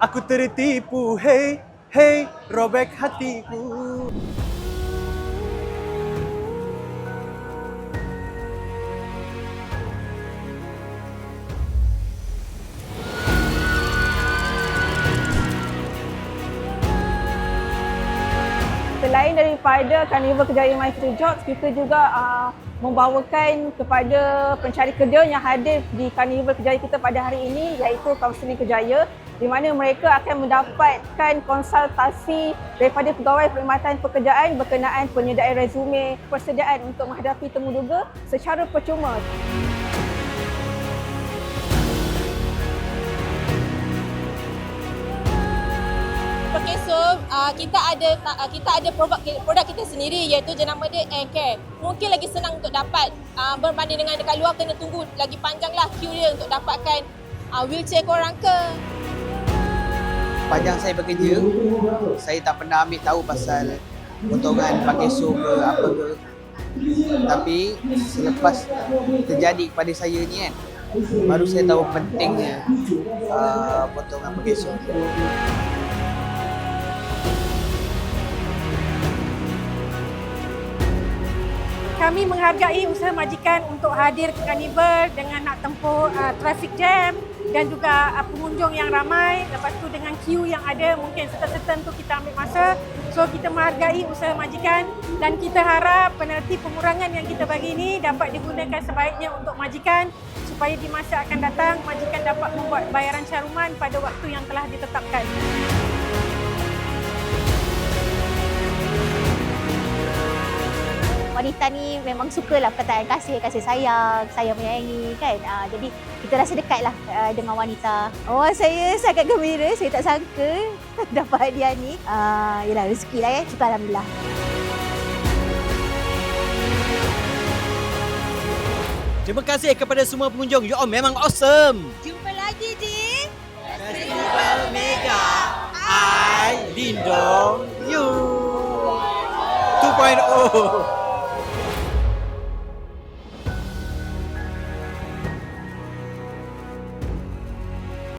Aku tertipu, hey, hey, robek hatiku. Selain daripada Carnival Kejayaan Future Jobs, kita juga uh, membawakan kepada pencari kerja yang hadir di Carnival Kejayaan kita pada hari ini iaitu Kaunseling Kejaya di mana mereka akan mendapatkan konsultasi daripada Pegawai Perkhidmatan Pekerjaan berkenaan penyediaan resume persediaan untuk menghadapi temuduga secara percuma. Okay, so uh, kita ada uh, kita ada produk produk kita sendiri iaitu jenama dia Air Care. Mungkin lagi senang untuk dapat uh, berbanding dengan dekat luar kena tunggu lagi panjang lah queue dia untuk dapatkan uh, wheelchair korang ke. Panjang saya bekerja, saya tak pernah ambil tahu pasal potongan pakai so ke apa ke. Tapi selepas terjadi kepada saya ni kan, baru saya tahu pentingnya uh, potongan pakai so. Kami menghargai usaha majikan untuk hadir ke Carnival dengan nak tempuh uh, traffic jam dan juga uh, pengunjung yang ramai. Lepas tu dengan queue yang ada mungkin serta-serta tu kita ambil masa. So kita menghargai usaha majikan dan kita harap penerti pengurangan yang kita bagi ini dapat digunakan sebaiknya untuk majikan supaya di masa akan datang majikan dapat membuat bayaran caruman pada waktu yang telah ditetapkan. Wanita ni memang sukalah perkataan kasih, kasih sayang, sayang menyayangi kan. Uh, jadi kita rasa dekat lah uh, dengan wanita. Oh saya sangat gembira, saya tak sangka dapat hadiah ni. Uh, yelah rezeki lah ya, syukur Alhamdulillah. Terima kasih kepada semua pengunjung. You all memang awesome. Jumpa lagi di Festival Mega I Lindong You 2.0